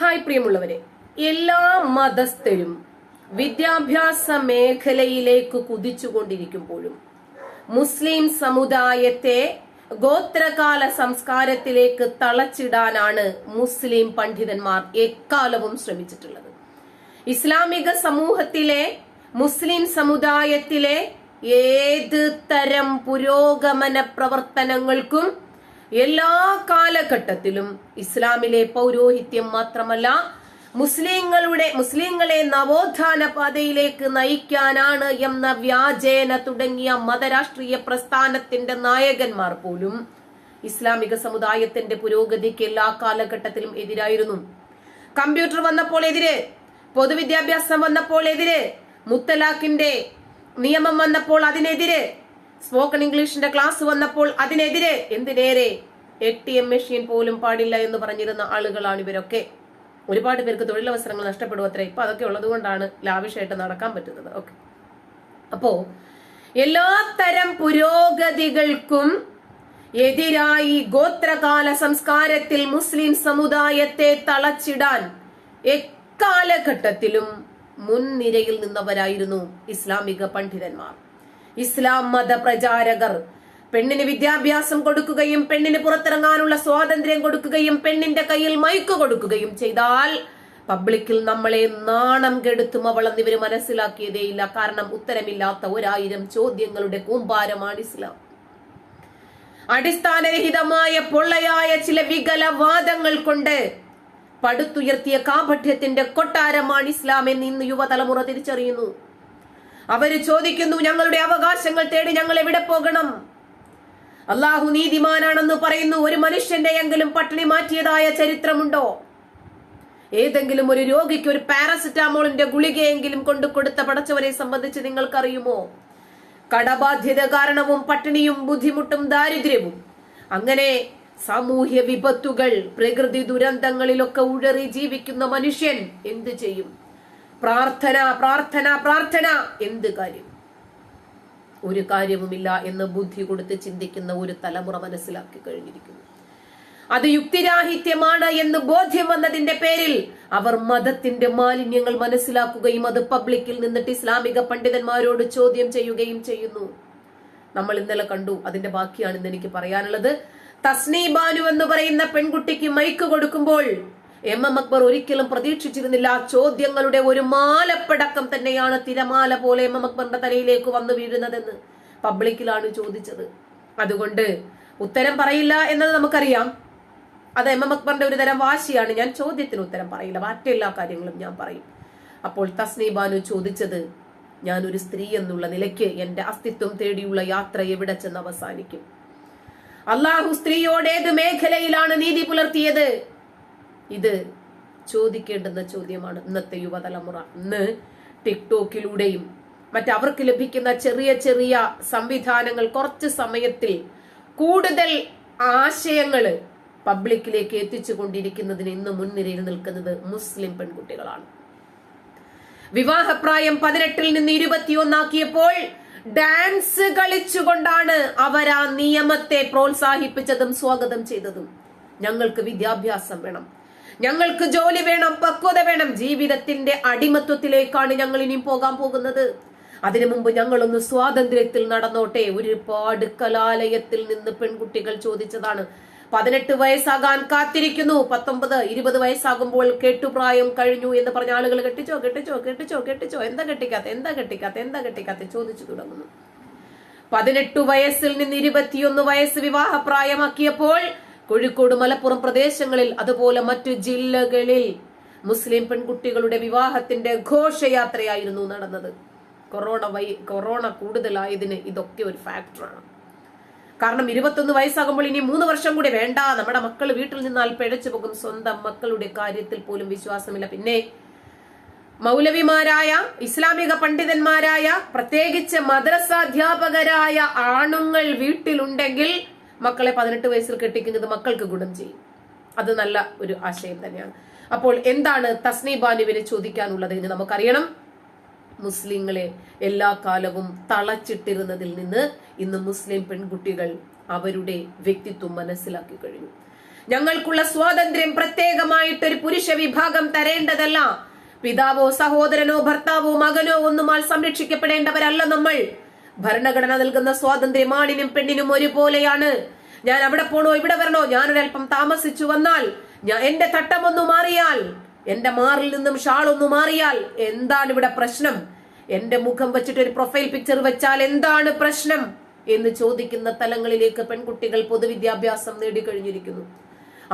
Hi പ്രിയമുള്ളവരെ. എല്ലാ മതസ്ഥരും വിദ്യാഭ്യാസ മേഖലയിലേക്ക് കുതിച്ചുകൊണ്ടിരിക്കുമ്പോഴും മുസ്ലിം സമുദായത്തെ ഗോത്രകാല സംസ്കാരത്തിലേക്ക് തളച്ചിടാനാണ് മുസ്ലിം പണ്ഡിതന്മാർ എക്കാലവും ശ്രമിച്ചിട്ടുള്ളത്. ഇസ്ലാമിക സമൂഹത്തിലെ മുസ്ലിം സമുദായത്തിലെ ഏത് തരം പുരോഗമന പ്രവർത്തനങ്ങൾക്കും എല്ലാ കാലഘട്ടത്തിലും ഇസ്ലാമിലെ പൗരോഹിത്യം മാത്രമല്ല മുസ്ലിങ്ങളുടെ മുസ്ലിങ്ങളെ നവോത്ഥാന പാതയിലേക്ക് നയിക്കാനാണ് എന്ന വ്യാജേന തുടങ്ങിയ മതരാഷ്ട്രീയ പ്രസ്ഥാനത്തിന്റെ നായകന്മാർ പോലും ഇസ്ലാമിക സമുദായത്തിന്റെ പുരോഗതിക്ക് എല്ലാ കാലഘട്ടത്തിലും എതിരായിരുന്നു. കമ്പ്യൂട്ടർ വന്നപ്പോൾ എതിര് പൊതുവിദ്യാഭ്യാസം വന്നപ്പോൾ എതിര് മുത്തലാഖിന്റെ നിയമം വന്നപ്പോൾ അതിനെതിരെ സ്പോക്കൺ ഇംഗ്ലീഷിന്റെ ക്ലാസ് വന്നപ്പോൾ അതിനെതിരെ എന്തിനേരെ എ ടി എം മെഷീൻ പോലും പാടില്ല എന്ന് പറഞ്ഞിരുന്ന ആളുകളാണ് ഇവരൊക്കെ. ഒരുപാട് പേർക്ക് തൊഴിലവസരങ്ങൾ നഷ്ടപ്പെടും അത്ര. ഇപ്പൊ അതൊക്കെ ഉള്ളത് കൊണ്ടാണ് ലാവിഷായിട്ട് നടക്കാൻ പറ്റുന്നത്. ഓക്കെ അപ്പോ എല്ലാ തരം പുരോഗതികൾക്കും എതിരായി ഗോത്രകാല സംസ്കാരത്തിൽ മുസ്ലിം സമുദായത്തെ തളച്ചിടാൻ എക്കാലഘട്ടത്തിലും മുൻനിരയിൽ നിന്നവരായിരുന്നു ഇസ്ലാമിക പണ്ഡിതന്മാർ. ഇസ്ലാം മത പ്രചാരകർ പെണ്ണിന് വിദ്യാഭ്യാസം കൊടുക്കുകയും പെണ്ണിന് പുറത്തിറങ്ങാനുള്ള സ്വാതന്ത്ര്യം കൊടുക്കുകയും പെണ്ണിന്റെ കയ്യിൽ മൈക്ക് കൊടുക്കുകയും ചെയ്താൽ പബ്ലിക്കിൽ നമ്മളെ നാണം കെടുത്തും അവളെന്ന് എന്നിവർ മനസ്സിലാക്കിയതേയില്ല കാരണം ഉത്തരമില്ലാത്ത ഒരായിരം ചോദ്യങ്ങളുടെ കൂമ്പാരമാണ് ഇസ്ലാം. അടിസ്ഥാനരഹിതമായ പൊള്ളയായ ചില വികല വാദങ്ങൾ കൊണ്ട് പടുത്തുയർത്തിയ കാപഠ്യത്തിന്റെ കൊട്ടാരമാണ് ഇസ്ലാം എന്ന് ഇന്ന് യുവതലമുറ തിരിച്ചറിയുന്നു. അവർ ചോദിക്കുന്നു ഞങ്ങളുടെ അവകാശങ്ങൾ തേടി ഞങ്ങൾ എവിടെ പോകണം. അള്ളാഹു നീതിമാനാണെന്ന് പറയുന്നു ഒരു മനുഷ്യന്റെ എങ്കിലും പട്ടിണി മാറ്റിയതായ ചരിത്രമുണ്ടോ? ഏതെങ്കിലും ഒരു രോഗിക്ക് ഒരു പാരസെറ്റാമോളിന്റെ ഗുളികയെങ്കിലും കൊണ്ടു കൊടുത്ത പടച്ചവരെ സംബന്ധിച്ച് നിങ്ങൾക്കറിയുമോ? കടബാധ്യത കാരണവും പട്ടിണിയും ബുദ്ധിമുട്ടും ദാരിദ്ര്യവും. അങ്ങനെ സാമൂഹ്യ വിപത്തുകൾ പ്രകൃതി ദുരന്തങ്ങളിലൊക്കെ ഉഴറി ജീവിക്കുന്ന മനുഷ്യൻ എന്തു ചെയ്യും? പ്രാർത്ഥന പ്രാർത്ഥന പ്രാർത്ഥന. എന്ത് കാര്യം? ഒരു കാര്യവുമില്ല എന്ന് ബുദ്ധി കൊടുത്ത് ചിന്തിക്കുന്ന ഒരു തലമുറ മനസ്സിലാക്കി കഴിഞ്ഞിരിക്കുന്നു. അത് യുക്തിരാഹിത്യമാണ് എന്ന് ബോധ്യം വന്നതിന്റെ പേരിൽ അവർ മതത്തിന്റെ മാലിന്യങ്ങൾ മനസ്സിലാക്കുകയും അത് പബ്ലിക്കിൽ നിന്നിട്ട് ഇസ്ലാമിക പണ്ഡിതന്മാരോട് ചോദ്യം ചെയ്യുകയും ചെയ്യുന്നു. നമ്മൾ ഇന്നലെ കണ്ടു. അതിന്റെ ബാക്കിയാണ് ഇന്ന് എനിക്ക് പറയാനുള്ളത്. തസ്നീ ബാനു എന്ന് പറയുന്ന പെൺകുട്ടിക്ക് മൈക്ക് കൊടുക്കുമ്പോൾ എം എം അക്ബർ ഒരിക്കലും പ്രതീക്ഷിച്ചിരുന്നില്ല. ചോദ്യങ്ങളുടെ ഒരു മാലപ്പടക്കം തന്നെയാണ് തിരമാല പോലെ എം എം അക്ബറിന്റെ തലയിലേക്ക് വന്നു വീഴുന്നതെന്ന് പബ്ലിക്കിലാണ് ചോദിച്ചത്. അതുകൊണ്ട് ഉത്തരം പറയില്ല എന്നത് നമുക്കറിയാം. അത് എം എം അക്ബറിന്റെ ഒരു തരം വാശിയാണ്. ഞാൻ ചോദ്യത്തിന് ഉത്തരം പറയില്ല. മറ്റെല്ലാ കാര്യങ്ങളും ഞാൻ പറയും. അപ്പോൾ തസ്നീബാനു ചോദിച്ചത് ഞാൻ ഒരു സ്ത്രീ എന്നുള്ള നിലയ്ക്ക് എന്റെ അസ്തിത്വം തേടിയുള്ള യാത്ര എവിടെ ചെന്ന് അവസാനിക്കും? അള്ളാഹു സ്ത്രീയോട് ഏത് മേഖലയിലാണ് നീതി പുലർത്തിയത്. ഇത് ചോദിക്കേണ്ടുന്ന ചോദ്യമാണ് ഇന്നത്തെ യുവതലമുറ. ഇന്ന് ടിക്ടോക്കിലൂടെയും മറ്റവർക്ക് ലഭിക്കുന്ന ചെറിയ ചെറിയ സംവിധാനങ്ങൾ കുറച്ച് സമയത്തിൽ കൂടുതൽ ആശയങ്ങൾ പബ്ലിക്കിലേക്ക് എത്തിച്ചു കൊണ്ടിരിക്കുന്നതിന് ഇന്ന് മുൻനിരയിൽ നിൽക്കുന്നത് മുസ്ലിം പെൺകുട്ടികളാണ്. വിവാഹപ്രായം പതിനെട്ടിൽ നിന്ന് ഇരുപത്തിയൊന്നാക്കിയപ്പോൾ ഡാൻസ് കളിച്ചുകൊണ്ടാണ് അവർ ആ നിയമത്തെ പ്രോത്സാഹിപ്പിച്ചതും സ്വാഗതം ചെയ്തതും. ഞങ്ങൾക്ക് വിദ്യാഭ്യാസം വേണം. ഞങ്ങൾക്ക് ജോലി വേണം പക്വത വേണം. ജീവിതത്തിന്റെ അടിമത്വത്തിലേക്കാണ് ഞങ്ങൾ ഇനിയും പോകാൻ പോകുന്നത്. അതിനു മുമ്പ് ഞങ്ങളൊന്ന് സ്വാതന്ത്ര്യത്തിൽ നടന്നോട്ടെ. ഒരുപാട് കലാലയത്തിൽ നിന്ന് പെൺകുട്ടികൾ ചോദിച്ചതാണ്. പതിനെട്ട് വയസ്സാകാൻ കാത്തിരിക്കുന്നു. പത്തൊമ്പത് ഇരുപത് വയസ്സാകുമ്പോൾ കെട്ടുപ്രായം കഴിഞ്ഞു എന്ന് പറഞ്ഞ ആളുകൾ കെട്ടിച്ചോ കെട്ടിച്ചോ കെട്ടിച്ചോ കെട്ടിച്ചോ. എന്താ കെട്ടിക്കാത്ത എന്താ കെട്ടിക്കാത്ത എന്താ കെട്ടിക്കാത്ത ചോദിച്ചു തുടങ്ങുന്നു. പതിനെട്ട് വയസ്സിൽ നിന്ന് ഇരുപത്തിയൊന്ന് വയസ്സ് വിവാഹപ്രായമാക്കിയപ്പോൾ കോഴിക്കോട് മലപ്പുറം പ്രദേശങ്ങളിൽ അതുപോലെ മറ്റു ജില്ലകളിൽ മുസ്ലിം പെൺകുട്ടികളുടെ വിവാഹത്തിന്റെ ഘോഷയാത്രയായിരുന്നു നടന്നത്. കൊറോണ വൈ കൊറോണ കൂടുതലായതിന് ഇതൊക്കെ ഒരു ഫാക്ടറാണ്. കാരണം ഇരുപത്തൊന്ന് വയസ്സാകുമ്പോൾ ഇനി മൂന്ന് വർഷം കൂടി വേണ്ട. നമ്മുടെ മക്കൾ വീട്ടിൽ നിന്നാൽ പിഴച്ചു പോകും. സ്വന്തം മക്കളുടെ കാര്യത്തിൽ പോലും വിശ്വാസമില്ല. പിന്നെ മൗലവിമാരായ ഇസ്ലാമിക പണ്ഡിതന്മാരായ പ്രത്യേകിച്ച് മദ്രസാധ്യാപകരായ ആണുങ്ങൾ വീട്ടിലുണ്ടെങ്കിൽ മക്കളെ പതിനെട്ട് വയസ്സിൽ കെട്ടിക്കുന്നത് മക്കൾക്ക് ഗുണം ചെയ്യും. അത് നല്ല ഒരു ആശയം തന്നെയാണ്. അപ്പോൾ എന്താണ് തസ്നി ബാനുവിന് ചോദിക്കാനുള്ളത് എന്ന് നമുക്കറിയണം. മുസ്ലിങ്ങളെ എല്ലാ കാലവും തളച്ചിട്ടിരുന്നതിൽ നിന്ന് ഇന്ന് മുസ്ലിം പെൺകുട്ടികൾ അവരുടെ വ്യക്തിത്വം മനസ്സിലാക്കി കഴിഞ്ഞു. ഞങ്ങൾക്കുള്ള സ്വാതന്ത്ര്യം പ്രത്യേകമായിട്ട് ഒരു പുരുഷ വിഭാഗം തരേണ്ടതല്ല. പിതാവോ സഹോദരനോ ഭർത്താവോ മകനോ ഒന്നുമാൽ സംരക്ഷിക്കപ്പെടേണ്ടവരല്ല നമ്മൾ. ഭരണഘടന നൽകുന്ന സ്വാതന്ത്ര്യം ആണിനും പെണ്ണിനും ഒരുപോലെയാണ്. ഞാൻ അവിടെ പോണോ ഇവിടെ വരണോ? ഞാനൊരൽപ്പം താമസിച്ചു വന്നാൽ ഞാൻ എന്റെ തട്ടമൊന്നു മാറിയാൽ എന്റെ മാറിൽ നിന്നും ഷാൾ ഒന്ന് മാറിയാൽ എന്താണ് ഇവിടെ പ്രശ്നം? എന്റെ മുഖം വെച്ചിട്ട് ഒരു പ്രൊഫൈൽ പിക്ചർ വെച്ചാൽ എന്താണ് പ്രശ്നം? എന്ന് ചോദിക്കുന്ന തലങ്ങളിലേക്ക് പെൺകുട്ടികൾ പൊതുവിദ്യാഭ്യാസം നേടിക്കഴിഞ്ഞിരിക്കുന്നു.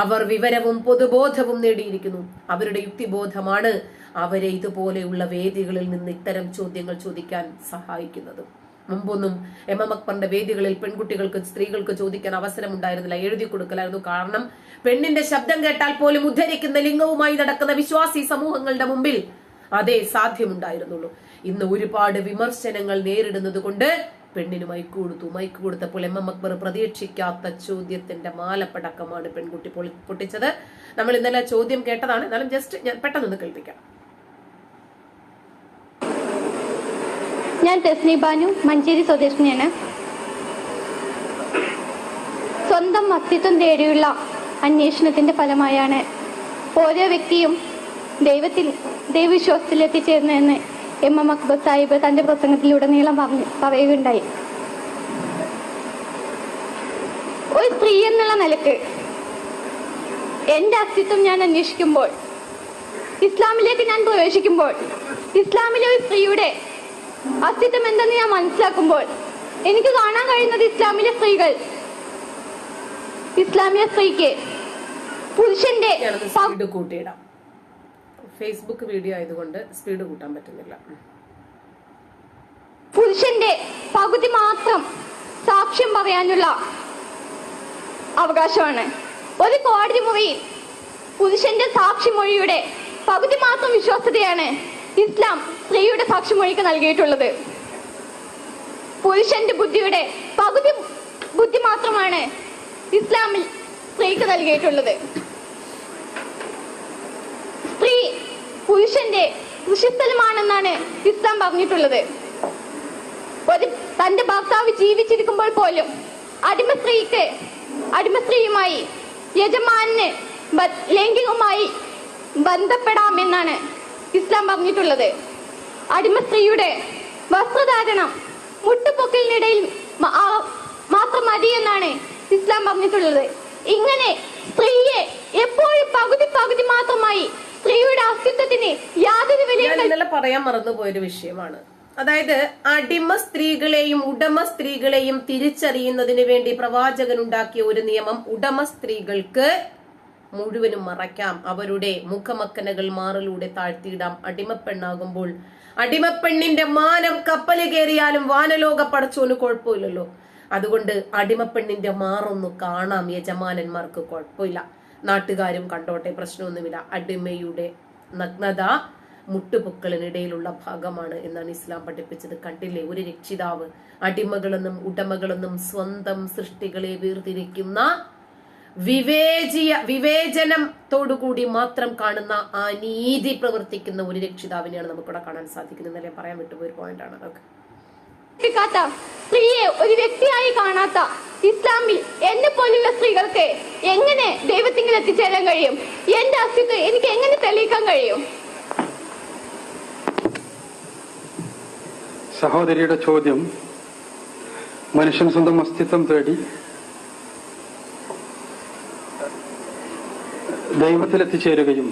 അവർ വിവരവും പൊതുബോധവും നേടിയിരിക്കുന്നു. അവരുടെ യുക്തിബോധമാണ് അവരെ ഇതുപോലെയുള്ള വേദികളിൽ നിന്ന് ഇത്തരം ചോദ്യങ്ങൾ ചോദിക്കാൻ സഹായിക്കുന്നത്. മുമ്പൊന്നും എം എം അക്ബറിന്റെ വേദികളിൽ പെൺകുട്ടികൾക്ക് സ്ത്രീകൾക്ക് ചോദിക്കാൻ അവസരം ഉണ്ടായിരുന്നില്ല എഴുതി കൊടുക്കലായിരുന്നു കാരണം പെണ്ണിന്റെ ശബ്ദം കേട്ടാൽ പോലും ഉദ്ധരിക്കുന്ന ലിംഗവുമായി നടക്കുന്ന വിശ്വാസി സമൂഹങ്ങളുടെ മുമ്പിൽ അതേ സാധ്യമുണ്ടായിരുന്നുള്ളൂ. ഇന്ന് ഒരുപാട് വിമർശനങ്ങൾ നേരിടുന്നത് കൊണ്ട് പെണ്ണിന് മൈക്ക് കൊടുത്തു. മൈക്ക് കൊടുത്തപ്പോൾ എം എം അക്ബർ പ്രതീക്ഷിക്കാത്ത ചോദ്യത്തിന്റെ മാലപ്പടക്കമാണ് പെൺകുട്ടി പൊളി- പൊട്ടിച്ചത്. നമ്മൾ ഇന്നലെ ചോദ്യം കേട്ടതാണ്. എന്നാലും ജസ്റ്റ് ഞാൻ പെട്ടെന്ന് കേൾപ്പിക്കാം. ഞാൻ തെസ്നി ബാനു മഞ്ചേരി സ്വദേശിനിയാണ്. സ്വന്തം അസ്തിത്വം തേടിയുള്ള അന്വേഷണത്തിന്റെ ഫലമായാണ് ഓരോ വ്യക്തിയും ദൈവത്തിൽ ദൈവവിശ്വാസത്തിൽ എത്തിച്ചേർന്നതെന്ന് എം എം അക്ബർ സാഹിബ് തന്റെ പ്രസംഗത്തിലുടനീളം പറഞ്ഞു പറയുകയുണ്ടായി. ഒരു സ്ത്രീ എന്നുള്ള നിലയ്ക്ക് എന്റെ അസ്തിത്വം ഞാൻ അന്വേഷിക്കുമ്പോൾ ഇസ്ലാമിലേക്ക് ഞാൻ പ്രവേശിക്കുമ്പോൾ ഇസ്ലാമിലെ ഒരു സ്ത്രീയുടെ അസ്തിത്വം എന്തെന്ന് ഞാൻ മനസ്സിലാക്കുമ്പോൾ എനിക്ക് കാണാൻ കഴിയുന്നത് ഇസ്ലാമിലെ സ്ത്രീകൾ. ഇസ്ലാമിലെ സ്ത്രീക്ക് പുരുഷന്റെ സ്പീഡ് കൂട്ടിയിടാം. ഫേസ്ബുക്ക് വീഡിയോ ആയതുകൊണ്ട് സ്പീഡ് കൂട്ടാൻ പറ്റുന്നില്ല. പുരുഷന്റെ പകുതി മാത്രം സാക്ഷ്യം പറയാനുള്ള അവകാശമാണ്. ഒരു കോടതി മുറിയിൽ പുരുഷന്റെ സാക്ഷിമൊഴിയുടെ പകുതി മാത്രം വിശ്വാസ്യതയാണ് ഇസ്ലാം സ്ത്രീയുടെ സാക്ഷിമൊഴിക്ക് നൽകിയിട്ടുള്ളത്. പുരുഷന്റെ ബുദ്ധിയുടെ പകുതി ബുദ്ധി മാത്രമാണ് ഇസ്ലാമിൽ സ്ത്രീക്ക് നൽകിയിട്ടുള്ളത്. സ്ത്രീ പുരുഷന്റെ കൃഷിസ്ഥലമാണെന്നാണ് ഇസ്ലാം പറഞ്ഞിട്ടുള്ളത്. ഒരു തന്റെ ഭർത്താവ് ജീവിച്ചിരിക്കുമ്പോൾ പോലും അടിമ സ്ത്രീക്ക് അടിമ സ്ത്രീയുമായി യജമാനന് ലൈംഗികമായി ബന്ധപ്പെടാമെന്നാണ് ഇസ്ലാം പറഞ്ഞിട്ടുള്ളത്. അടിമ സ്ത്രീയുടെ വസ്ത്രധാരണം മുട്ടുപൊക്കലിനിടയിൽ മാത്രം മതി എന്നാണ് ഇസ്ലാം പറഞ്ഞിട്ടുള്ളത്. ഇങ്ങനെ സ്ത്രീയെ എപ്പോഴും പകുതി പകുതി മാത്രമായി സ്ത്രീയുടെ അസ്തിത്വത്തിന് യാതൊരു വിലയും ഇന്നലെ പറയാൻ മറന്നുപോയൊരു വിഷയമാണ്. അതായത് അടിമ സ്ത്രീകളെയും ഉടമ സ്ത്രീകളെയും തിരിച്ചറിയുന്നതിന് വേണ്ടി പ്രവാചകൻ ഉണ്ടാക്കിയ ഒരു നിയമം ഉടമ സ്ത്രീകൾക്ക് മുഴുവനും മറയ്ക്കാം. അവരുടെ മുഖമക്കനകൾ മാറിലൂടെ താഴ്ത്തിയിടാം. അടിമപ്പെണ്ണാകുമ്പോൾ അടിമപ്പെണ്ണിന്റെ മാനം കപ്പൽ കയറിയാലും വാനലോക പടച്ചോന് കുഴപ്പമില്ലല്ലോ. അതുകൊണ്ട് അടിമപ്പെണ്ണിന്റെ മാറൊന്നു കാണാം യജമാനന്മാർക്ക് കുഴപ്പമില്ല. നാട്ടുകാരും കണ്ടോട്ടെ പ്രശ്നമൊന്നുമില്ല. അടിമയുടെ നഗ്നത മുട്ടുപൊക്കളിനിടയിലുള്ള ഭാഗമാണ് എന്നാണ് ഇസ്ലാം പഠിപ്പിച്ചത്. കണ്ടില്ലേ? ഒരു രക്ഷിതാവ് അടിമകളെന്നും ഉടമകളെന്നും സ്വന്തം സൃഷ്ടികളെ വേർതിരിക്കുന്ന വിവേചിയ വിവേചനത്തോടുകൂടി മാത്രം കാണുന്ന ആ നീതി പ്രവർത്തിക്കുന്ന ഒരു രക്ഷിതാവിനെയാണ് നമുക്കിവിടെ കാണാൻ സാധിക്കുന്നത്. ഇന്നലെ പറയാൻ വിട്ടുപോയ ഒരു പോയിന്റാണ് അതൊക്കെ. ിക്കാത്ത സ്ത്രീയെ ഒരു വ്യക്തിയായി കാണാത്ത ഇസ്ലാമിൽ എന്നെ പോലുള്ള സ്ത്രീകൾക്ക് എങ്ങനെ ദൈവത്തിങ്കിൽ എത്തിച്ചേരാൻ കഴിയും? എന്റെ അസ്തിത്വം എനിക്ക് എങ്ങനെ തെളിയിക്കാൻ കഴിയും? സഹോദരിയുടെ ചോദ്യം മനുഷ്യൻ സ്വന്തം അസ്തിത്വം തേടി ദൈവത്തിലെത്തിച്ചേരുകയും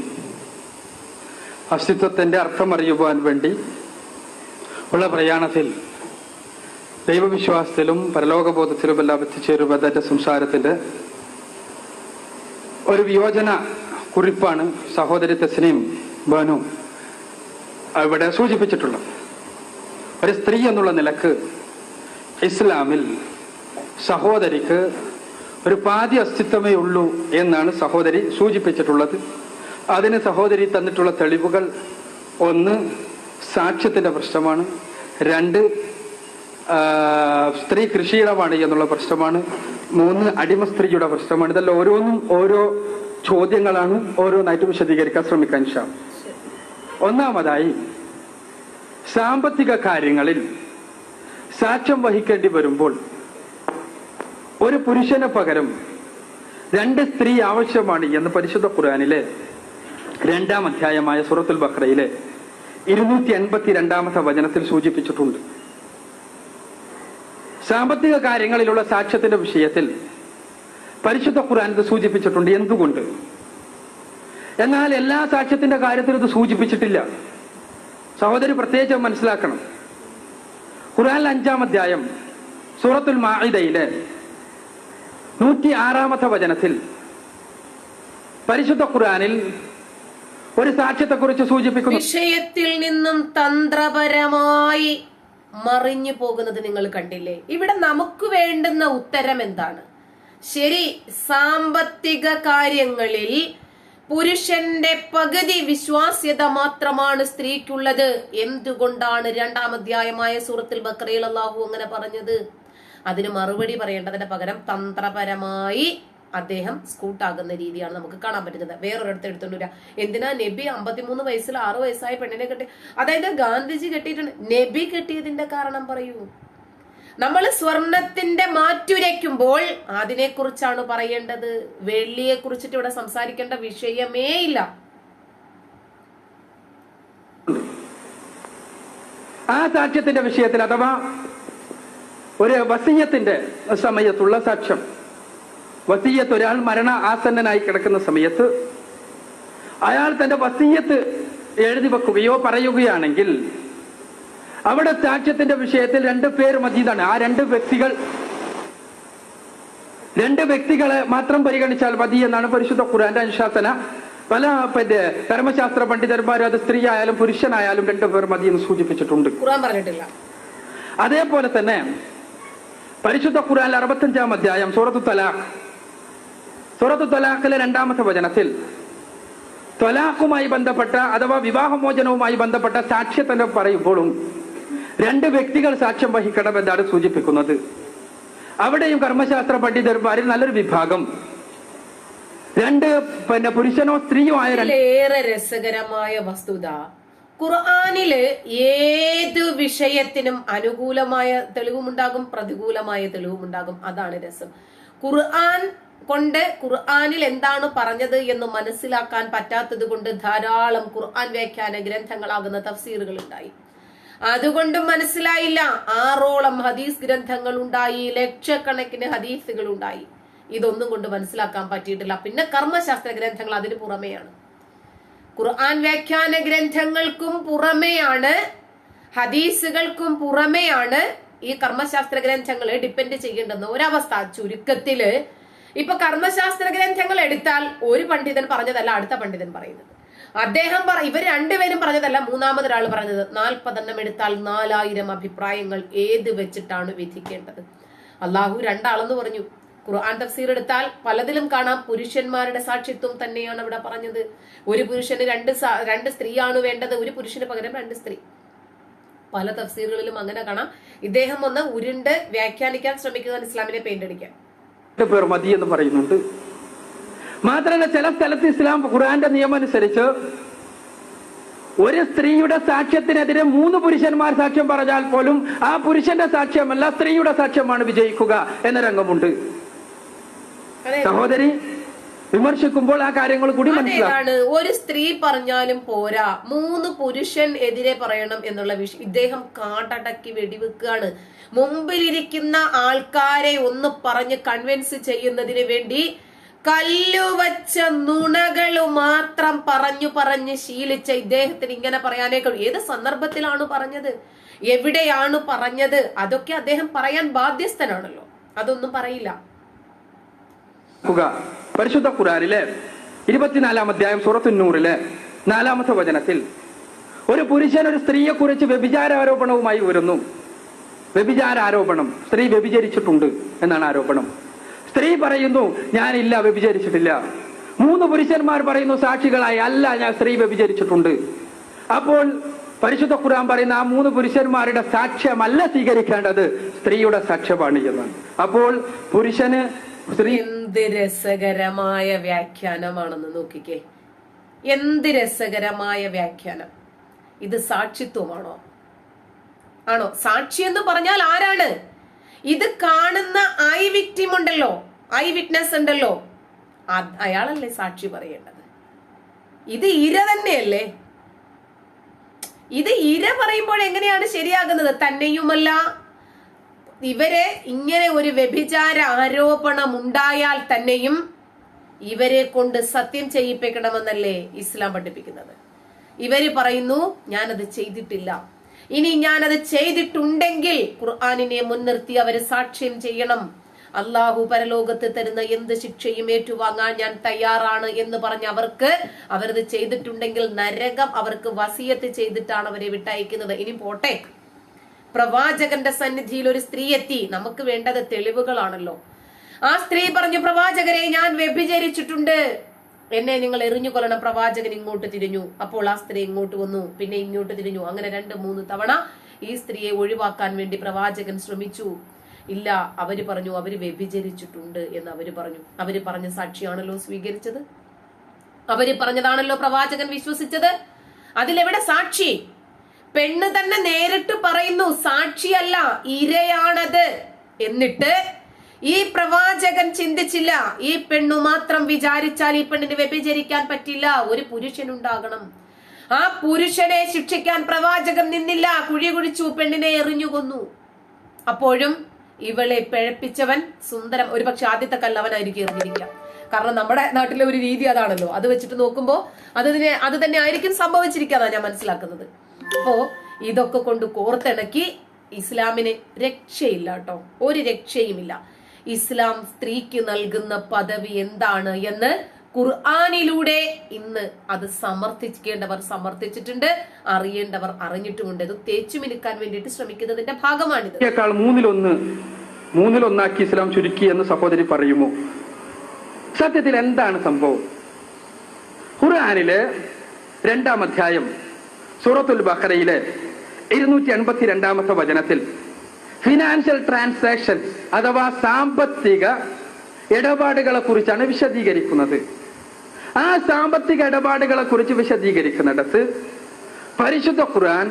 അസ്തിത്വത്തിന്റെ അർത്ഥം അറിയുവാൻ വേണ്ടി ഉള്ള പ്രയാണത്തിൽ ദൈവവിശ്വാസത്തിലും പരലോകബോധത്തിലും എല്ലാം എത്തിച്ചേരുക തന്റെ സംസാരത്തിന്റെ ഒരു വിയോജന കുറിപ്പാണ് സഹോദരി തസ്നീം ബാനു ഇവിടെ സൂചിപ്പിച്ചിട്ടുള്ളത്. ഒരു സ്ത്രീ എന്നുള്ള നിലയ്ക്ക് ഇസ്ലാമിൽ സഹോദരിക്ക് ഒരു പാതി അസ്തിത്വമേ ഉള്ളൂ എന്നാണ് സഹോദരി സൂചിപ്പിച്ചിട്ടുള്ളത്. അതിന് സഹോദരി തന്നിട്ടുള്ള തെളിവുകൾ ഒന്ന് സാക്ഷ്യത്തിന്റെ പ്രശ്നമാണ്. രണ്ട് സ്ത്രീ കൃഷിയിടമാണ് എന്നുള്ള പ്രശ്നമാണ്. മൂന്ന് അടിമ സ്ത്രീയുടെ പ്രശ്നമാണ്. ഇതെല്ലാം ഓരോന്നും ഓരോ ചോദ്യങ്ങളാണ് ഓരോന്നായിട്ട് വിശദീകരിക്കാൻ ശ്രമിക്കാൻ ശാം ഒന്നാമതായി സാമ്പത്തിക കാര്യങ്ങളിൽ സാക്ഷ്യം വഹിക്കേണ്ടി വരുമ്പോൾ ഒരു പുരുഷന് പകരം രണ്ട് സ്ത്രീ ആവശ്യമാണ് എന്ന് പരിശുദ്ധ ഖുർആാനിലെ രണ്ടാം അധ്യായമായ സുറത്തുൽ ബക്രയിലെ ഇരുന്നൂറ്റി എൺപത്തി രണ്ടാമത്തെ വചനത്തിൽ സൂചിപ്പിച്ചിട്ടുണ്ട്. സാമ്പത്തിക കാര്യങ്ങളിലുള്ള സാക്ഷ്യത്തിന്റെ വിഷയത്തിൽ പരിശുദ്ധ ഖുർആൻ ഇത് സൂചിപ്പിച്ചിട്ടുണ്ട്. എന്തുകൊണ്ട്? എന്നാൽ എല്ലാ സാക്ഷ്യത്തിന്റെ കാര്യത്തിലും ഇത് സൂചിപ്പിച്ചിട്ടില്ല. സഹോദരി പ്രത്യേകിച്ച് മനസ്സിലാക്കണം. ഖുർആൻ അഞ്ചാം അധ്യായം സൂറത്തുൽ മാഇദയിലെ നൂറ്റി ആറാമത്തെ വചനത്തിൽ പരിശുദ്ധ ഖുർആനിൽ ഒരു സാക്ഷ്യത്തെക്കുറിച്ച് സൂചിപ്പിക്കുന്നു. വിഷയത്തിൽ നിന്നും തന്ത്രപരമായി മറിഞ്ഞു പോകുന്നത് നിങ്ങൾ കണ്ടില്ലേ? ഇവിടെ നമുക്ക് വേണ്ടുന്ന ഉത്തരം എന്താണ്? ശരി സാമ്പത്തിക കാര്യങ്ങളിൽ പുരുഷന്റെ പകുതി വിശ്വാസ്യത മാത്രമാണ് സ്ത്രീക്കുള്ളത്. എന്തുകൊണ്ടാണ് രണ്ടാം അധ്യായമായ സൂറത്തിൽ ബക്രയിൽ അള്ളാഹു അങ്ങനെ പറഞ്ഞത്? അതിന് മറുപടി പറയേണ്ടതിന് പകരം തന്ത്രപരമായി അദ്ദേഹം സ്കൂട്ടാകുന്ന രീതിയാണ് നമുക്ക് കാണാൻ പറ്റുന്നത്. വേറൊരിടത്ത് എടുത്തോണ്ട് എന്തിനാ നബി അമ്പത്തിമൂന്ന് വയസ്സിൽ ആറു വയസ്സായ പെണ്ണിനെ കെട്ടി അതായത് ഗാന്ധിജി കെട്ടിയിട്ടുണ്ട്. നബി കെട്ടിയതിന്റെ കാരണം പറയൂ. നമ്മൾ സ്വർണത്തിന്റെ മാറ്റുരയ്ക്കുമ്പോൾ അതിനെ കുറിച്ചാണ് പറയേണ്ടത്. വെള്ളിയെ കുറിച്ചിട്ട് ഇവിടെ സംസാരിക്കേണ്ട വിഷയമേ ഇല്ല. ആ സാക്ഷ്യത്തിന്റെ വിഷയത്തിൽ അഥവാ ഒരു വസീയത്തിന്റെ സമയത്തുള്ള സാക്ഷ്യം. വസീയത്ത് ഒരാൾ മരണ ആസന്നനായി കിടക്കുന്ന സമയത്ത് അയാൾ തന്റെ വസീയത്ത് എഴുതി വെക്കുകയോ പറയുകയാണെങ്കിൽ അവിടെ സാക്ഷ്യത്തിന്റെ വിഷയത്തിൽ രണ്ട് പേർ മജീദാണ്. ആ രണ്ട് വ്യക്തികൾ രണ്ട് വ്യക്തികളെ മാത്രം പരിഗണിച്ചാൽ മതി എന്നാണ് പരിശുദ്ധ ഖുരാന്റെ അനുശാസന. പല പിന്നെ ധർമ്മശാസ്ത്ര പണ്ഡിതന്മാരും അത് സ്ത്രീ ആയാലും പുരുഷനായാലും രണ്ടുപേർ മതി എന്ന് സൂചിപ്പിച്ചിട്ടുണ്ട്. പറഞ്ഞിട്ടില്ല. അതേപോലെ തന്നെ പരിശുദ്ധ ഖുർആൻ അറുപത്തഞ്ചാം അധ്യായം സൂറത്തു തലാഖ്. സൂറത്തു തലാഖിലെ രണ്ടാമത്തെ വചനത്തിൽ ത്വലാഖുമായി ബന്ധപ്പെട്ട അഥവാ വിവാഹമോചനവുമായി ബന്ധപ്പെട്ട സാക്ഷ്യത്തിന് പറയുമ്പോഴും രണ്ട് വ്യക്തികൾ സാക്ഷ്യം വഹിക്കണം വഹിക്കണമെന്നാണ് സൂചിപ്പിക്കുന്നത്. അവിടെയും കർമ്മശാസ്ത്ര പണ്ഡിതന്മാരിൽ നല്ലൊരു വിഭാഗം. രണ്ട് പിന്നെ പുരുഷനോ സ്ത്രീയോ ആയ ഇതിലേറെ രസകരമായ വസ്തുത ഖുർആനിൽ ഏത് വിഷയത്തിനും അനുകൂലമായ തെളിവുമുണ്ടാകും പ്രതികൂലമായ തെളിവുമുണ്ടാകും. അതാണ് രസം. ഖുർആൻ കൊണ്ട് ഖുർആാനിൽ എന്താണ് പറഞ്ഞത് എന്ന് മനസ്സിലാക്കാൻ പറ്റാത്തത് കൊണ്ട് ധാരാളം ഖുർആൻ വ്യാഖ്യാന ഗ്രന്ഥങ്ങളാകുന്ന തഫ്സീറുകൾ ഉണ്ടായി. അതുകൊണ്ടും മനസ്സിലായില്ല. ആറോളം ഹദീസ് ഗ്രന്ഥങ്ങൾ ഉണ്ടായി ലക്ഷക്കണക്കിന് ഹദീസുകൾ ഉണ്ടായി. ഇതൊന്നും കൊണ്ട് മനസ്സിലാക്കാൻ പറ്റിയിട്ടില്ല. പിന്നെ കർമ്മശാസ്ത്ര ഗ്രന്ഥങ്ങൾ അതിന് പുറമെയാണ്. ഖുർആൻ വ്യാഖ്യാന ഗ്രന്ഥങ്ങൾക്കും പുറമെയാണ് ഹദീസുകൾക്കും പുറമെയാണ് ഈ കർമ്മശാസ്ത്ര ഗ്രന്ഥങ്ങൾ ഡിപ്പെൻഡ് ചെയ്യേണ്ടുന്ന ഒരവസ്ഥ ചുരുക്കത്തിൽ. ഇപ്പൊ കർമ്മശാസ്ത്ര ഗ്രന്ഥങ്ങൾ എടുത്താൽ ഒരു പണ്ഡിതൻ പറഞ്ഞതല്ല അടുത്ത പണ്ഡിതൻ പറയുന്നത്. അദ്ദേഹം പറ ഇവർ രണ്ടുപേരും പറഞ്ഞതല്ല മൂന്നാമതൊരാൾ പറഞ്ഞത്. നാൽപ്പതെണ്ണം എടുത്താൽ നാലായിരം അഭിപ്രായങ്ങൾ ഏത് വെച്ചിട്ടാണ് വിധിക്കേണ്ടത്? അള്ളാഹു രണ്ടാളെന്ന് പറഞ്ഞു. ഖുർആൻ തഫ്സീർ എടുത്താൽ പലതിലും കാണാം. പുരുഷന്മാരുടെ സാക്ഷിത്വം തന്നെയാണ് അവിടെ പറഞ്ഞത്. ഒരു പുരുഷന് രണ്ട് രണ്ട് സ്ത്രീയാണ് വേണ്ടത്. ഒരു പുരുഷന് പകരം രണ്ട് സ്ത്രീ. പല തഫ്സീറുകളിലും അങ്ങനെ കാണാം. ഇദ്ദേഹം ഒന്ന് ഉരുണ്ട് വ്യാഖ്യാനിക്കാൻ ശ്രമിക്കുന്ന ഇസ്ലാമിനെ പെയിന്റ് അടിക്കാൻ. പേർ മതി എന്ന് പറയുന്നുണ്ട്. മാത്രമല്ല ചില സ്ഥലത്ത് ഇസ്ലാം ഖുർആന്റെ നിയമം അനുസരിച്ച് ഒരു സ്ത്രീയുടെ സാക്ഷ്യത്തിനെതിരെ മൂന്ന് പുരുഷന്മാർ സാക്ഷ്യം പറഞ്ഞാൽ പോലും ആ പുരുഷന്റെ സാക്ഷ്യമല്ല സ്ത്രീയുടെ സാക്ഷ്യമാണ് വിജയിക്കുക എന്ന രംഗമുണ്ട്. സഹോദരി വിമർശിക്കുമ്പോൾ ആ കാര്യങ്ങൾ കൂടി മനസ്സിലാണ് ഒരു സ്ത്രീ പറഞ്ഞാലും പോരാ. മൂന്ന് പുരുഷൻ എതിരെ പറയണം എന്നുള്ള വിഷയം. ഇദ്ദേഹം കാട്ടടക്കി വെടിവെക്കുകയാണ്. മുമ്പിലിരിക്കുന്ന ആൾക്കാരെ ഒന്ന് പറഞ്ഞ് കൺവിൻസ് ചെയ്യുന്നതിന് വേണ്ടി കല്ലുവച്ച നുണകൾ മാത്രം പറഞ്ഞു പറഞ്ഞ് ശീലിച്ച ഇദ്ദേഹത്തിന് ഇങ്ങനെ പറയാനേ കഴിയും. ഏത് സന്ദർഭത്തിലാണ് പറഞ്ഞത്? എവിടെയാണ് പറഞ്ഞത്? അതൊക്കെ അദ്ദേഹം പറയാൻ ബാധ്യസ്ഥനാണല്ലോ. അതൊന്നും പറയില്ല. പരിശുദ്ധ ഖുറാനിലെ ഇരുപത്തിനാലാം അധ്യായം സൂറത്തുന്നൂറിലെ നാലാമത്തെ വചനത്തിൽ ഒരു പുരുഷൻ ഒരു സ്ത്രീയെ കുറിച്ച് വ്യഭിചാര ആരോപണവുമായി വരുന്നു വ്യഭിചാര ആരോപണം സ്ത്രീ വ്യഭിചരിച്ചിട്ടുണ്ട് എന്നാണ് ആരോപണം. സ്ത്രീ പറയുന്നു ഞാനില്ല വ്യഭിചരിച്ചിട്ടില്ല. മൂന്ന് പുരുഷന്മാർ പറയുന്നു സാക്ഷികളായി അല്ല ഞാൻ സ്ത്രീ വ്യഭിചരിച്ചിട്ടുണ്ട്. അപ്പോൾ പരിശുദ്ധ ഖുർആൻ പറയുന്ന ആ മൂന്ന് പുരുഷന്മാരുടെ സാക്ഷ്യമല്ല സ്വീകരിക്കേണ്ടത് സ്ത്രീയുടെ സാക്ഷ്യമാണ് എന്നാണ്. അപ്പോൾ പുരുഷന് എന്ത് രസകരമായ വ്യാഖ്യാനമാണെന്ന് നോക്കിക്കേ. എന്ത് രസകരമായ വ്യാഖ്യാനം. ഇത് സാക്ഷിത്വമാണോ? ആണോ? സാക്ഷി എന്ന് പറഞ്ഞാൽ ആരാണ്? ഇത് കാണുന്ന ഐ വിക്ടിം ഉണ്ടല്ലോ. ഐ വിറ്റ്നസ് ഉണ്ടല്ലോ. അയാളല്ലേ സാക്ഷി പറയേണ്ടത്. ഇത് ഇര തന്നെയല്ലേ? ഇത് ഇര പറയുമ്പോൾ എങ്ങനെയാണ് ശരിയാകുന്നത്? തന്നെയുമല്ല ഇവരെ ഇങ്ങനെ ഒരു വ്യഭിചാര ആരോപണം ഉണ്ടായാൽ തന്നെയും ഇവരെ കൊണ്ട് സത്യം ചെയ്യിപ്പിക്കണമെന്നല്ലേ ഇസ്ലാം പഠിപ്പിക്കുന്നത്. ഇവർ പറയുന്നു ഞാനത് ചെയ്തിട്ടില്ല. ഇനി ഞാനത് ചെയ്തിട്ടുണ്ടെങ്കിൽ ഖുർആാനിനെ മുൻനിർത്തി അവർ സാക്ഷ്യം ചെയ്യണം. അള്ളാഹു പരലോകത്ത് തരുന്ന എന്ത് ശിക്ഷയും ഏറ്റുവാങ്ങാൻ ഞാൻ തയ്യാറാണ് എന്ന് പറഞ്ഞ് അവർക്ക് അവരത് ചെയ്തിട്ടുണ്ടെങ്കിൽ നരകം അവർക്ക് വസിയത്ത് ചെയ്തിട്ടാണ് അവരെ വിട്ടയക്കുന്നത്. ഇനി പോട്ടെ. പ്രവാചകന്റെ സന്നിധിയിൽ ഒരു സ്ത്രീ എത്തി. നമുക്ക് വേണ്ടത് തെളിവുകളാണല്ലോ. ആ സ്ത്രീ പറഞ്ഞു പ്രവാചകരെ ഞാൻ വ്യഭിചരിച്ചിട്ടുണ്ട്. എന്നെ നിങ്ങൾ എറിഞ്ഞു കൊല്ലണം. പ്രവാചകൻ ഇങ്ങോട്ട് തിരിഞ്ഞു. അപ്പോൾ ആ സ്ത്രീ ഇങ്ങോട്ട് വന്നു. പിന്നെ ഇങ്ങോട്ട് തിരിഞ്ഞു. അങ്ങനെ രണ്ട് മൂന്ന് തവണ ഈ സ്ത്രീയെ ഒഴിവാക്കാൻ വേണ്ടി പ്രവാചകൻ ശ്രമിച്ചു. ഇല്ല അവർ പറഞ്ഞു അവർ വ്യഭിചരിച്ചിട്ടുണ്ട് എന്ന് അവർ പറഞ്ഞു. അവർ പറഞ്ഞ സാക്ഷിയാണല്ലോ സ്വീകരിച്ചത്. അവർ പറഞ്ഞതാണല്ലോ പ്രവാചകൻ വിശ്വസിച്ചത്. അതിലെവിടെ സാക്ഷി? പെണ്ണ് തന്നെ നേരിട്ട് പറയുന്നു സാക്ഷിയല്ല ഇരയാണത്. എന്നിട്ട് ഈ പ്രവാചകൻ ചിന്തിച്ചില്ല ഈ പെണ്ണു മാത്രം വിചാരിച്ചാൽ ഈ പെണ്ണിന് വ്യഭിചരിക്കാൻ പറ്റില്ല ഒരു പുരുഷൻ ഉണ്ടാകണം ആ പുരുഷനെ ശിക്ഷിക്കാൻ പ്രവാചകൻ നിന്നില്ല കുഴി കുഴിച്ചു പെണ്ണിനെ എറിഞ്ഞു കൊന്നു. അപ്പോഴും ഇവളെ പിഴപ്പിച്ചവൻ സുന്ദരം ഒരുപക്ഷെ ആദ്യത്തെ കല്ലവനായിരിക്കും എറിഞ്ഞിരിക്കാം കാരണം നമ്മുടെ നാട്ടിലെ ഒരു രീതി അതാണല്ലോ. അത് വെച്ചിട്ട് നോക്കുമ്പോ അത് അത് തന്നെ ആയിരിക്കും സംഭവിച്ചിരിക്കാന്നാ ഞാൻ മനസ്സിലാക്കുന്നത്. അപ്പോ ഇതൊക്കെ കൊണ്ട് കോർത്തിണക്കി ഇസ്ലാമിന് രക്ഷയില്ല കേട്ടോ ഒരു രക്ഷയുമില്ല. ഇസ്ലാം സ്ത്രീക്ക് നൽകുന്ന പദവി എന്താണ് എന്ന് ഖുർആാനിലൂടെ ഇന്ന് അത് സമർത്ഥിക്കേണ്ടവർ സമർത്ഥിച്ചിട്ടുണ്ട്. അറിയേണ്ടവർ അറിഞ്ഞിട്ടുമുണ്ട്. ഇത് തേച്ചു മിനുക്കാൻ വേണ്ടിയിട്ട് ശ്രമിക്കുന്നതിന്റെ ഭാഗമാണിത്. മൂന്നിലൊന്ന് മൂന്നിലൊന്നാക്കി ഇസ്ലാം ചുരുക്കി എന്ന് സഹോദരി പറയുമോ? സത്യത്തിൽ എന്താണ് സംഭവം? ഖുർആനിലെ രണ്ടാം അധ്യായം സൂറത്തുൽ ബഖറയിലെ ഇരുന്നൂറ്റി അൻപത്തി രണ്ടാമത്തെ വചനത്തിൽ ഫിനാൻഷ്യൽ ട്രാൻസാക്ഷൻ അഥവാ സാമ്പത്തിക ഇടപാടുകളെ കുറിച്ചാണ് വിശദീകരിക്കുന്നത്. ആ സാമ്പത്തിക ഇടപാടുകളെ കുറിച്ച് വിശദീകരിക്കുന്നിടത്ത് പരിശുദ്ധ ഖുർആൻ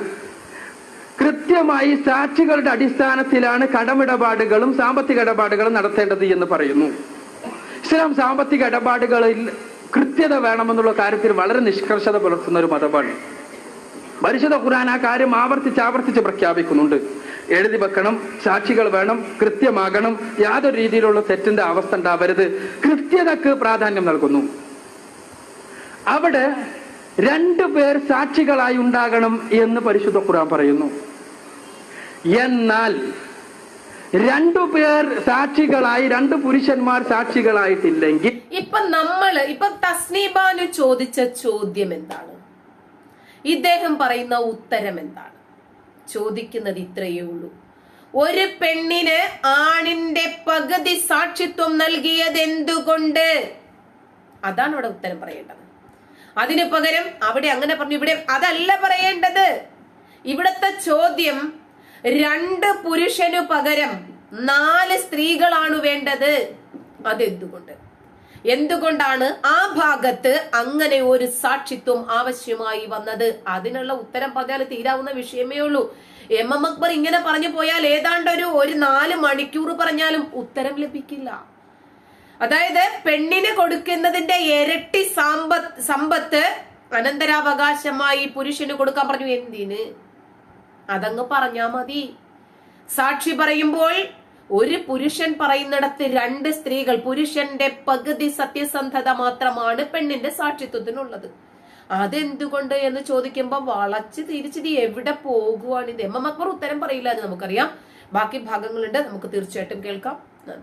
കൃത്യമായി സാക്ഷികളുടെ അടിസ്ഥാനത്തിലാണ് കടമിടപാടുകളും സാമ്പത്തിക ഇടപാടുകളും നടത്തേണ്ടത് എന്ന് പറയുന്നു. ഇസ്ലാം സാമ്പത്തിക ഇടപാടുകളിൽ കൃത്യത വേണമെന്നുള്ള കാര്യത്തിൽ വളരെ നിഷ്കർഷത പുലർത്തുന്ന ഒരു മതമാണ്. പരിശുദ്ധ ഖുർആൻ ആ കാര്യം ആവർത്തിച്ച് ആവർത്തിച്ച് പ്രഖ്യാപിക്കുന്നുണ്ട്. എഴുതി വെക്കണം സാക്ഷികൾ വേണം കൃത്യമാകണം യാതൊരു രീതിയിലുള്ള തെറ്റിന്റെ അവസ്ഥ ഉണ്ടാവരുത്. കൃത്യതക്ക് പ്രാധാന്യം നൽകുന്നു. അവിടെ രണ്ടു പേർ സാക്ഷികളായി ഉണ്ടാകണം എന്ന് പരിശുദ്ധ ഖുർആൻ പറയുന്നു. എന്നാൽ രണ്ടു പേർ സാക്ഷികളായി രണ്ട് പുരുഷന്മാർ സാക്ഷികളായിട്ടില്ലെങ്കിൽ ഇപ്പൊ നമ്മൾ ഇപ്പൊ തസ്നീബാനു ചോദിച്ച ചോദ്യം എന്താണ്? ഇദ്ദേഹം പറയുന്ന ഉത്തരം എന്താണ്? ചോദിക്കുന്നത് ഇത്രയേ ഉള്ളൂ. ഒരു പെണ്ണിന് ആണിന്റെ പകുതി സാക്ഷിത്വം നൽകിയത് എന്തുകൊണ്ട് അതാണ് അവിടെ ഉത്തരം പറയേണ്ടത്. അതിനു പകരം അവിടെ അങ്ങനെ പറഞ്ഞു ഇവിടെ അതല്ല പറയേണ്ടത്. ഇവിടത്തെ ചോദ്യം രണ്ട് പുരുഷനു പകരം നാല് സ്ത്രീകളാണ് വേണ്ടത്. അതെന്തുകൊണ്ട്? എന്തുകൊണ്ടാണ് ആ ഭാഗത്ത് അങ്ങനെ ഒരു സാക്ഷിത്വം ആവശ്യമായി വന്നത്? അതിനുള്ള ഉത്തരം പറഞ്ഞാൽ തീരാവുന്ന വിഷയമേ ഉള്ളൂ. എം എം അക്ബർ ഇങ്ങനെ പറഞ്ഞു പോയാൽ ഏതാണ്ട് ഒരു ഒരു നാല് മണിക്കൂർ പറഞ്ഞാലും ഉത്തരം ലഭിക്കില്ല. അതായത് പെണ്ണിന് കൊടുക്കുന്നതിന്റെ ഇരട്ടി സമ്പത്ത് സമ്പത്ത് അനന്തരാവകാശമായി പുരുഷന് കൊടുക്കാൻ പറഞ്ഞു. എന്തിന്? അതങ്ങ് പറഞ്ഞാ മതി. സാക്ഷി പറയുമ്പോൾ ഒരു പുരുഷൻ പറയുന്നിടത്ത് രണ്ട് സ്ത്രീകൾ പുരുഷന്റെ പകുതി സത്യസന്ധത മാത്രമാണ് പെണ്ണിന്റെ സാക്ഷിത്വത്തിനുള്ളത്. അതെന്തുകൊണ്ട് എന്ന് ചോദിക്കുമ്പോൾ വളച്ച് തിരിച്ചിത് എവിടെ പോകുവാണിത് എം എം അക്ബർ ഉത്തരം പറയില്ല എന്ന് നമുക്കറിയാം. ബാക്കി ഭാഗങ്ങളുണ്ട്. നമുക്ക് തീർച്ചയായിട്ടും കേൾക്കാം. നന്ദി.